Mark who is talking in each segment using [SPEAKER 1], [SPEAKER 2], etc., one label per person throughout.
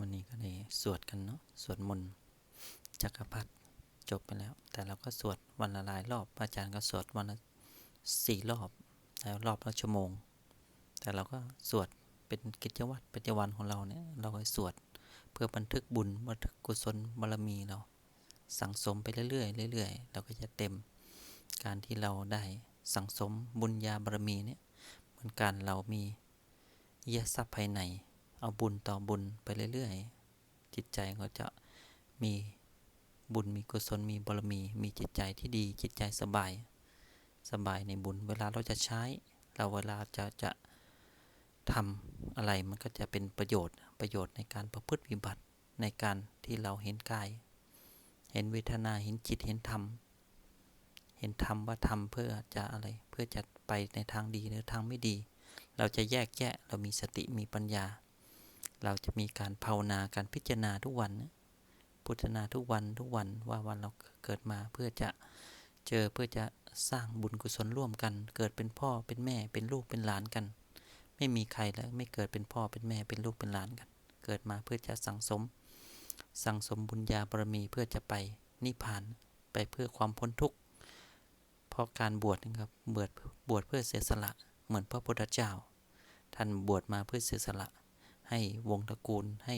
[SPEAKER 1] วันนี้ก็ได้สวดกันเนาะสวดมนต์จักรพรรดิจบไปแล้ว แต่เราก็สวดวันละหลายรอบอาจารย์ก็สวดวันละสี่รอบแล้วรอบละชั่วโมง แต่เราก็สวดเป็นกิจวัตรประจำวันของเราเนี่ยเราก็สวดเพื่อบันทึกบุญบันทึกกุศลบารมีเรา สั่งสมไปเรื่อยๆเรื่อยๆเราก็จะเต็มการที่เราได้สั่งสมบุญญาบารมีเนี่ยเหมือนการเรามีเยทรัพย์ภายใน เอาบุญต่อบุญไปเรื่อยๆ จิตใจก็จะมีบุญมีกุศลมีบารมี มีจิตใจที่ดีจิตใจสบาย สบายในบุญ เวลาเราจะใช้ เราเวลาจะจะทำอะไรมันก็จะเป็นประโยชน์ประโยชน์ในการประพฤติปฏิบัติในการที่เราเห็นกาย เห็นเวทนาเห็นจิตเห็นธรรม เห็นธรรมว่าทำเพื่อจะอะไรเพื่อจะไปในทางดีหรือทางไม่ดี เราจะแยกแยะเรามีสติมีปัญญา เราจะมีการภาวนาการพิจารณาทุกวันพุทธนาทุกวันทุกวันว่าวันเราเกิดมาเพื่อจะเจอเพื่อจะสร้างบุญกุศลร่วมกัน เกิดเป็นพ่อเป็นแม่เป็นลูกเป็นหลานกัน ไม่มีใครแล้วไม่เกิดเป็นพ่อเป็นแม่เป็นลูกเป็นหลานกัน เกิดมาเพื่อจะสั่งสม สั่งสมบุญญาบารมีเพื่อจะไปนิพพานไปเพื่อความพ้นทุกข์เพราะการบวชนะครับบวชบวชเพื่อเสียสละเหมือนพระพุทธเจ้า ท่านบวชมาเพื่อเสียสละ ให้วงตระกูลให้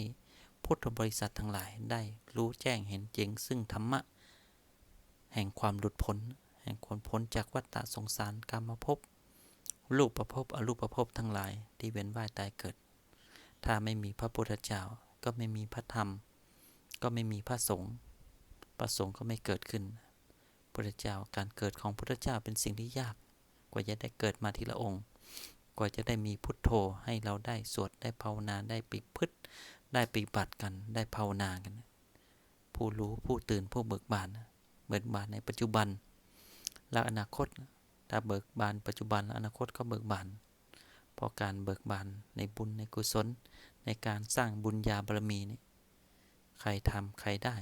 [SPEAKER 1] พุทธบริษัททั้งหลายได้รู้แจ้งเห็นจริง ซึ่งธรรมะ แห่งความหลุดพ้นแห่งความพ้นจากวัฏฏะสงสารกรรมภพรูปประภพอรูปประภพทั้งหลายที่เวียนว่ายตายเกิด ถ้าไม่มีพระพุทธเจ้าก็ไม่มีพระธรรม ก็ไม่มีพระสงฆ์พระสงฆ์ก็ไม่เกิดขึ้นพุทธเจ้าการเกิดของพุทธเจ้าเป็นสิ่งที่ยาก กว่าจะได้เกิดมาทีละองค์ ว่าจะได้มีพุทโธให้เราได้สวดได้ภาวนาได้ปิพึทได้ปฏิบัติกันได้ภาวนากัน ผู้รู้ผู้ตื่นผู้เบิกบานเบิกบานในปัจจุบันและอนาคต ถ้าเบิกบานปัจจุบันและอนาคตก็เบิกบานเพราะการเบิกบานในบุญในกุศล ในการสร้างบุญญาบารมีนี่ใครทำใครได้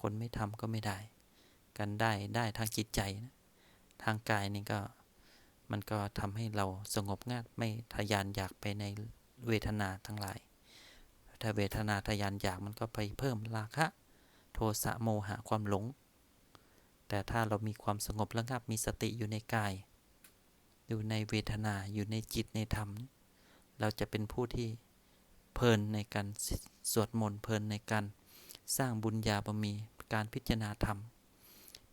[SPEAKER 1] คนไม่ทำก็ไม่ได้ กันได้ได้ทางจิตใจนะทางกายนี่ก็ มันก็ทำให้เราสงบงัดไม่ทยานอยากไปในเวทนาทั้งหลาย ถ้าเวทนาทยานอยากมันก็ไปเพิ่มราคะ โทสะโมหะความหลง แต่ถ้าเรามีความสงบระงับมีสติอยู่ในกาย อยู่ในเวทนาอยู่ในจิตในธรรม เราจะเป็นผู้ที่เพลินในการสวดมนต์เพลินในการสร้างบุญญาบารมีการพิจารณาธรรม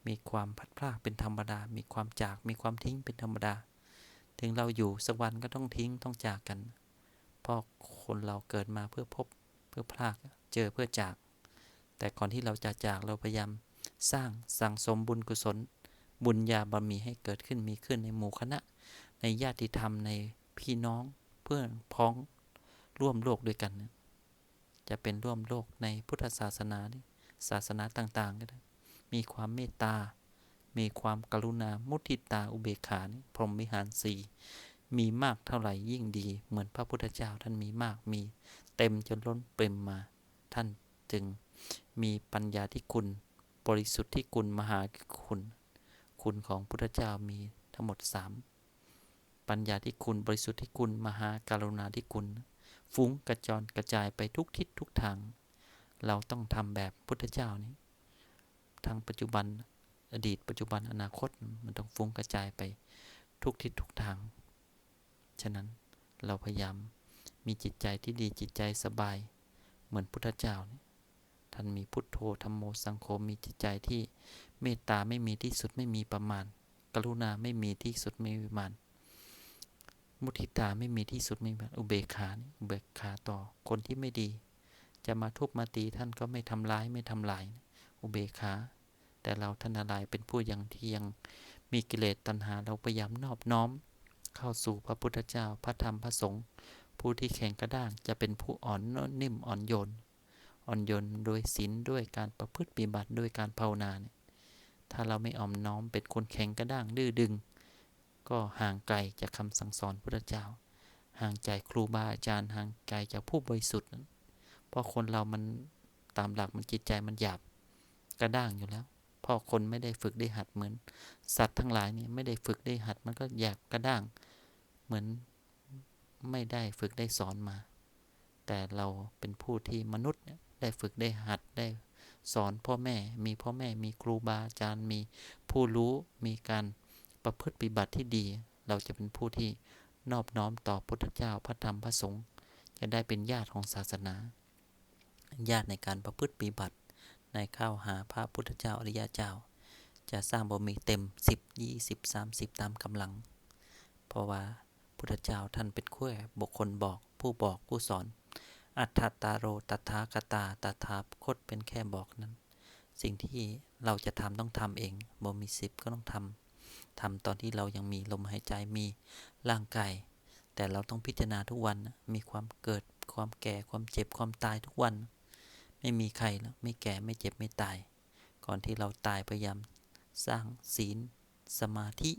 [SPEAKER 1] มีความพัดพลาดเป็นธรรมดา มีความจาก มีความทิ้งเป็นธรรมดา ถึงเราอยู่สักวันก็ต้องทิ้งต้องจากกัน เพราะคนเราเกิดมาเพื่อพบเพื่อพลากเจอเพื่อจาก แต่ก่อนที่เราจะจากเราพยายามสร้างสั่งสมบุญกุศล บุญญาบารมีให้เกิดขึ้นมีขึ้นในหมู่คณะ ในญาติธรรมในพี่น้องเพื่อนพ้องร่วมโลกด้วยกัน จะเป็นร่วมโลกในพุทธศาสนาศาสนาต่าง ๆ ก็ได้ มีความเมตตา มีความกรุณา มุทิตา อุเบกขาพรหมวิหารสีมีมากเท่าไหร่ยิ่งดี เหมือนพระพุทธเจ้าท่านมีมากมี เต็มจนล้นเต็มมา ท่านจึงมีปัญญาที่คุณ บริสุทธิ์ที่คุณมหาคุณ คุณของพุทธเจ้ามีทั้งหมดสามปัญญาที่คุณบริสุทธิ์ที่คุณมหาการุณาที่คุณ ฟุ้งกระจรกระจายไปทุกทิศทุกทาง เราต้องทำแบบพุทธเจ้านี้ ทางปัจจุบันอดีต ปัจจุบันอนาคตมันต้องฟุ้งกระจายไปทุกทิศทุกทาง ฉะนั้นเราพยายามมีจิตใจที่ดีจิตใจสบาย เหมือนพุทธเจ้าเนี่ยท่านมีพุทโธธรรมโมสังโฆมีจิตใจที่เมตตาไม่มีที่สุดไม่มีประมาณ กรุณาไม่มีที่สุดไม่มีประมาณ มุทิตาไม่มีที่สุดไม่มีอุเบกขาอุเบกขาต่อคนที่ไม่ดี จะมาทุบมาตีท่านก็ไม่ทำร้ายไม่ทำลาย อุเบกขา แต่เราท่านอะไรเป็นผู้ยังที่ยังมีกิเลสตัณหาเราพยายามนอบน้อม เข้าสู่พระพุทธเจ้าพระธรรมพระสงฆ์ผู้ที่แข็งกระด้างจะเป็นผู้อ่อนนิ่มอ่อนโยนอ่อนโยนโดยศีลด้วยการประพฤติปฏิบัติด้วยการภาวนาเนี่ยถ้าเราไม่อ่อมน้อมเป็นคนแข็งกระด้างดื้อดึง ก็ห่างไกลจากคำสั่งสอนพระเจ้า ห่างใจครูบาอาจารย์ห่างไกลจากผู้บริสุทธิ์เพราะคนเรามันตามหลักมันจิตใจมันหยาบกระด้างอยู่แล้ว พอคนไม่ได้ฝึกได้หัดเหมือน สัตว์ทั้งหลายนี่ไม่ได้ฝึกได้หัดมันก็อยากกระด้าง เหมือนไม่ได้ฝึกได้สอนมา แต่เราเป็นผู้ที่มนุษย์ได้ฝึกได้หัดได้สอนพ่อแม่ มีพ่อแม่ มีครูบาอาจารย์ มีผู้รู้ มีการประพฤติปฏิบัติที่ดี เราจะเป็นผู้ที่นอบน้อมต่อพุทธเจ้าพระธรรมพระสงฆ์จะได้เป็นญาติของศาสนา ญาติในการประพฤติปฏิบัติ ในเข้าหาพระพุทธเจ้าอริยเจ้า จะสร้างบ่มีเต็ม 10 20 30 ตามกำลัง เพราะว่าพุทธเจ้าท่านเป็นขั้วบุคคลบอกผู้บอกผู้สอน อัตถตาโรตถาคตาตถาคตเป็นแค่บอกนั้น สิ่งที่เราจะทำต้องทำเองบ่มีสิบก็ต้องทำทำตอนที่เรายังมีลมหายใจมีร่างกายแต่เราต้องพิจารณาทุกวัน มีความเกิด ความแก่ ความเจ็บ ความตายทุกวัน ไม่มีใครแล้วไม่แก่ไม่เจ็บไม่ตาย ก่อนที่เราตายพยายามสร้างศีล สมาธิ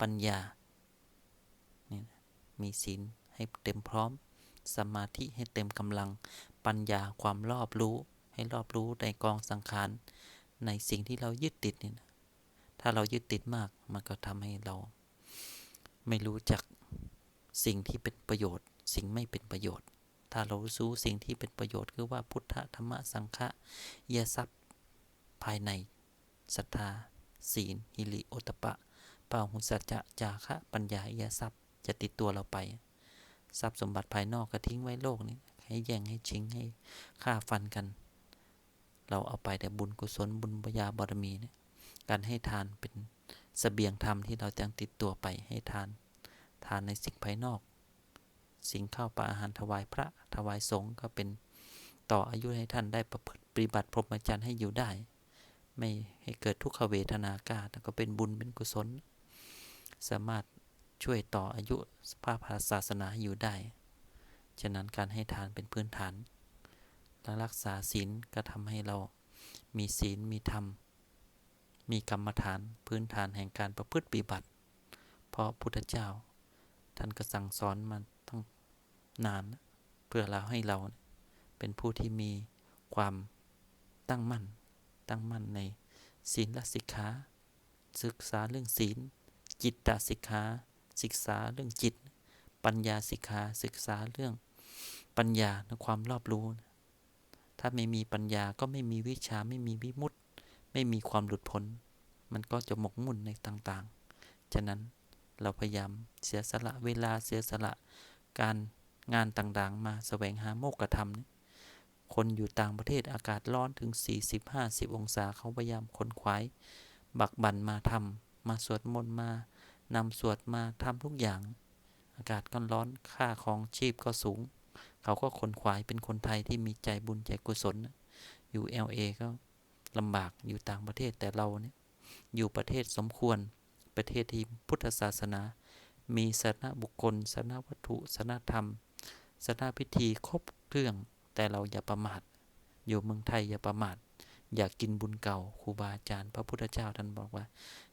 [SPEAKER 1] ปัญญานี่นะมีศีลให้เต็มพร้อม สมาธิให้เต็มกำลัง ปัญญาความรอบรู้ให้รอบรู้ในกองสังขารในสิ่งที่เรายึดติดนี่นะถ้าเรายึดติดมากมันก็ทำให้เรา ไม่รู้จักสิ่งที่เป็นประโยชน์ สิ่งไม่เป็นประโยชน์ ถ้าเรารู้สิ่งที่เป็นประโยชน์คือว่าพุทธธรรมสังฆะยทรัพย์ภายในศรัทธา ศีล หิริโอตปะปาหุสัจจะจาคะปัญญาอยทรัพย์จะติดตัวเราไป ทรัพย์สมบัติภายนอกก็ทิ้งไว้โลกนี้ให้แย่งให้ชิงให้ฆ่าฟันกัน เราเอาไปแต่บุญกุศลบุญบยาบารมีเนี่ยการให้ทานเป็นสเสบียงธรรมที่เราจะติดตัวไปให้ทาน ทานในสิ่งภายนอก สิ่งข้าวปลาอาหารถวายพระถวายสงฆ์ก็เป็นต่ออายุให้ท่านได้ประพฤติปฏิบัติพรหมจรรย์ให้อยู่ได้ ไม่ให้เกิดทุกขเวทนากาแต่ก็เป็นบุญเป็นกุศล สามารถช่วยต่ออายุสภาพศาสนาให้อยู่ได้ ฉะนั้นการให้ทานเป็นพื้นฐาน และรักษาศีลก็ทำให้เรามีศีลมีธรรม มีกรรมฐานพื้นฐานแห่งการประพฤติปฏิบัติ เพราะพุทธเจ้า ท่านก็สั่งสอนมาตั้ง นาน เพื่อเราให้เราเป็นผู้ที่มีความตั้งมั่น ตั้งมั่นในศีลและสิกขาศึกษาเรื่องศีล จิตตสิกขาศึกษาเรื่องจิต ปัญญาสิกขาศึกษาเรื่องปัญญาในความรอบรู้ ถ้าไม่มีปัญญาก็ไม่มีวิชาไม่มีวิมุตติ ไม่มีความหลุดพ้น มันก็จะหมกมุ่นในต่างๆ ฉะนั้นเราพยายามเสียสละเวลาเสียสละการ งานต่างๆ มาแสวงหาโมกขธรรมคนอยู่ต่างประเทศอากาศร้อนถึง 40-50 องศาเขาพยายามค้นขวายบักบั่นมาทำมาสวดมนต์มานำสวดมาทำทุกอย่าง อากาศก็ร้อนค่าของชีพก็สูง เขาก็คนขวายเป็นคนไทยที่มีใจบุญใจกุศล อยู่ LA ก็ลำบากอยู่ต่างประเทศแต่เราเนี่ยอยู่ประเทศสมควรประเทศที่พุทธศาสนา มีศาสนาบุคคลศาสนาวัตถุศาสนาธรรม ศาสนพิธีครบเครื่อง แต่เราอย่าประมาท อยู่เมืองไทยอย่าประมาท อย่ากกินบุญเก่าครูบาอาจารย์ พระพุทธเจ้าท่านบอกว่า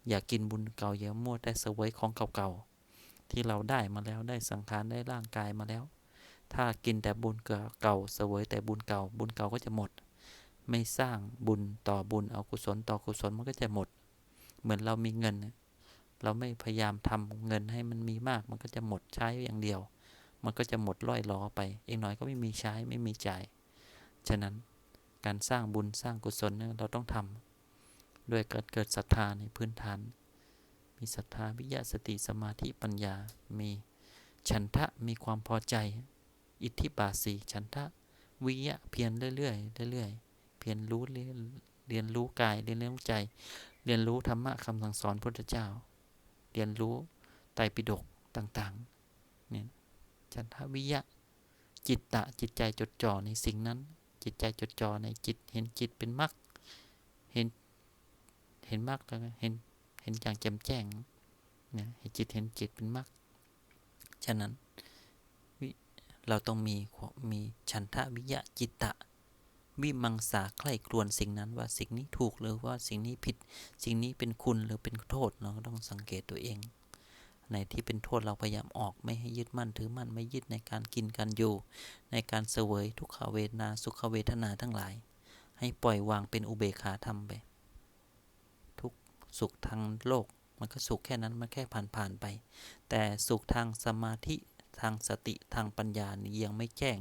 [SPEAKER 1] อย่ากกินบุญเก่าอย่ามั่วได้เสวยของเก่าๆที่เราได้มาแล้วได้สังขารได้ร่างกายมาแล้ว ถ้ากินแต่บุญเก่าเสวยแต่บุญเก่า บุญเก่าก็จะหมด ไม่สร้างบุญต่อบุญเอากุศลต่อกุศลมันก็จะหมด เหมือนเรามีเงิน เราไม่พยายามทำเงินให้มันมีมากมันก็จะหมดใช้อย่างเดียว มันก็จะหมดล่อยล้อไป เองน้อยก็ไม่มีใช้ไม่มีจ่าย ฉะนั้นการสร้างบุญสร้างกุศลเราต้องทำด้วยเกิดเกิดศรัทธาในพื้นฐาน มีศรัทธาวิยะสติสมาธิปัญญา มีฉันทะมีความพอใจ อิทธิบาสีฉันทะวิยะเพียรเรื่อยๆเรื่อยๆเพียรรู้เรียนเรียนรู้กายเรียนรู้ใจ เรียนรู้ธรรมะคำสั่งสอนพระพุทธเจ้า เรียนรู้ไตรปิฎกต่างๆเนี่ย ฉันทวิยะ จิตตะจิตใจจดจ่อในสิ่งนั้น จิตใจจดจ่อในจิต เห็นจิตเป็นมรรคเห็นเห็นมากแล้วเห็นเห็นอย่างแจ่มแจ้งเนี่ยเห็นจิตเห็นจิตเป็นมากฉะนั้นเราต้องมีมีฉันทะวิยะจิตตะ วิมังสาใคร่ครวญสิ่งนั้นว่าสิ่งนี้ถูกหรือว่าสิ่งนี้ผิด สิ่งนี้เป็นคุณหรือเป็นโทษเราก็ต้องสังเกตตัวเอง ในที่เป็นโทษเราพยายามออกไม่ให้ยึดมั่นถือมั่นไม่ยึดในการกินการอยู่ ในการเสวยทุกขเวทนาสุขเวทนาทั้งหลาย ให้ปล่อยวางเป็นอุเบกขาทำไป ทุกสุขทางโลกมันก็สุขแค่นั้นมันแค่ผ่านผ่านไป แต่สุขทางสมาธิทางสติทางปัญญานี่ยังไม่แจ้ง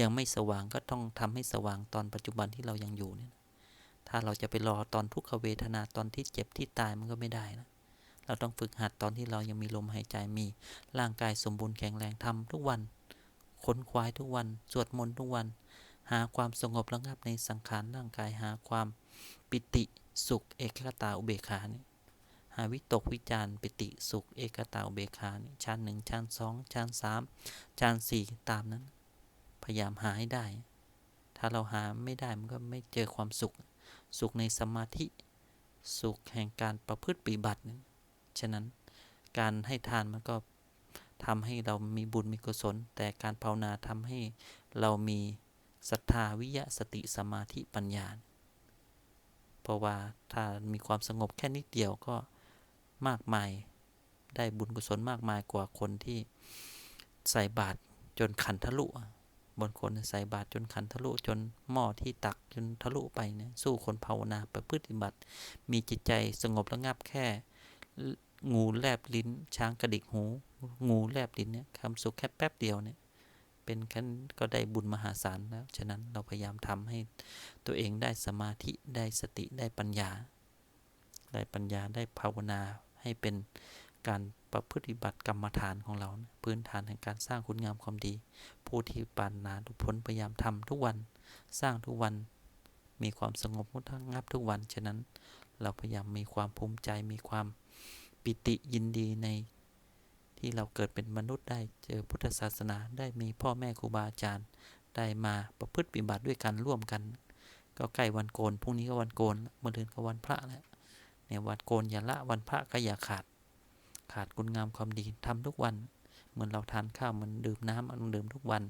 [SPEAKER 1] ยังไม่สว่างก็ต้องทำให้สว่างตอนปัจจุบันที่เรายังอยู่เนี่ยถ้าเราจะไปรอตอนทุกขเวทนาตอนที่เจ็บที่ตายมันก็ไม่ได้นะ เราต้องฝึกหัดตอนที่เรายังมีลมหายใจมี ร่างกายสมบูรณ์แข็งแรงทำทุกวันค้นควายทุกวัน สวดมนต์ทุกวัน หาความสงบระงับในสังขารร่างกายหาความปิติสุขเอกคตาอุเบกขานี่หาวิตกวิจารปิติสุขเอกตาอุเบกขานี่ชั้นหนึ่งชั้นสองชั้นสามชั้นสี่ตามนั้น พยายามหาให้ได้ ถ้าเราหาไม่ได้มันก็ไม่เจอความสุข สุขในสมาธิ สุขแห่งการประพฤติปฏิบัตินี่ ฉะนั้นการให้ทานมันก็ทำให้เรามีบุญมีกุศล แต่การภาวนาทำให้เรามีศรัทธาวิยะสติสมาธิปัญญา เพราะว่าถ้ามีความสงบแค่นิดเดียวก็มากมายได้บุญกุศลมากมายกว่าคนที่ใส่บาตรจนขันทะลุบางคนใส่บาตรจนขันทะลุจนหม้อที่ตักจนทะลุไปเนี่ยสู้คนภาวนาประพฤติบัติ มีจิตใจสงบระงับแค่ งูแลบลิ้น ช้างกระดิกหู งูแลบลิ้นเนี่ยความสุขแค่แป๊บเดียวเนี่ยเป็นขั้นก็ได้บุญมหาศาลแล้ว ฉะนั้นเราพยายามทำให้ตัวเองได้สมาธิได้สติได้ปัญญา ได้ปัญญาได้ภาวนาให้เป็นการประพฤติบัติกรรมฐานของเรานะพื้นฐานแห่งการสร้างคุณงามความดี ผู้ที่ปานนาทุกพ้นพยายามทำทุกวันสร้างทุกวัน มีความสงบมุทังับทุกวัน ฉะนั้นเราพยายามมีความภูมิใจมีความ ปิติยินดีในที่เราเกิดเป็นมนุษย์ได้เจอพุทธศาสนาได้มีพ่อแม่ครูบาอาจารย์ ได้มาประพฤติปฏิบัติด้วยกันร่วมกัน ก็ใกล้วันโกนพรุ่งนี้ก็วันโกนเมื่อเดือนก็วันพระแล้วเนี่ยวันโกนอย่าละวันพระก็อย่าขาด ขาดคุณงามความดีทำทุกวัน เหมือนเราทานข้าวเหมันดื่มน้ำมันดื่มทุกวัน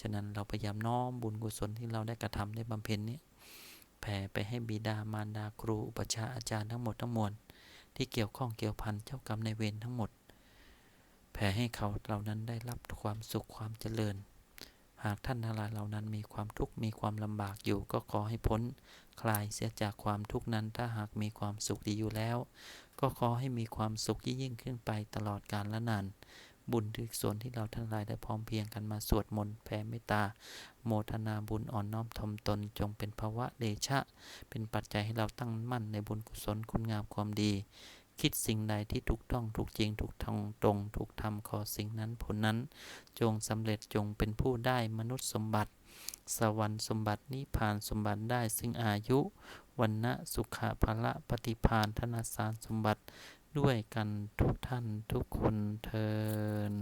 [SPEAKER 1] ฉะนั้นเราพยายามน้อมบุญกุศลที่เราได้กระทำได้บำเพ็ญนี้แผ่ไปให้บิดามารดาครูอุปชาอาจารย์ทั้งหมดทั้งมวล ที่เกี่ยวข้องเกี่ยวพันเจ้ากรรมในเวรทั้งหมด แผ่ให้เขาเหล่านั้นได้รับความสุขความเจริญ หากท่านทั้งหลายเหล่านั้นมีความทุกข์มีความลำบากอยู่ ก็ขอให้พ้น คลายเสียจากความทุกข์นั้น ถ้าหากมีความสุขดีอยู่แล้ว ก็ขอให้มีความสุขยิ่งขึ้นไปตลอดกาลละนาน บุญที่ส่วนที่เราทั้งหลายได้พร้อมเพียงกันมาสวดมนต์แผ่เมตตา โมทนาบุญอ่อนน้อมถ่อมตนจงเป็นภาวะเดชะ เป็นปัจจัยให้เราตั้งมั่นในบุญกุศลคุณงามความดี คิดสิ่งใดที่ถูกต้องถูกจริงถูกทองตรงถูกทำขอสิ่งนั้นผลนั้น จงสำเร็จจงเป็นผู้ได้มนุษย์สมบัติ สวรรค์สมบัตินิพพานสมบัติได้ซึ่งอายุวันนะสุขะภละปฏิพานธนสารสมบัติ ด้วยกันทุกท่านทุกคนเทิน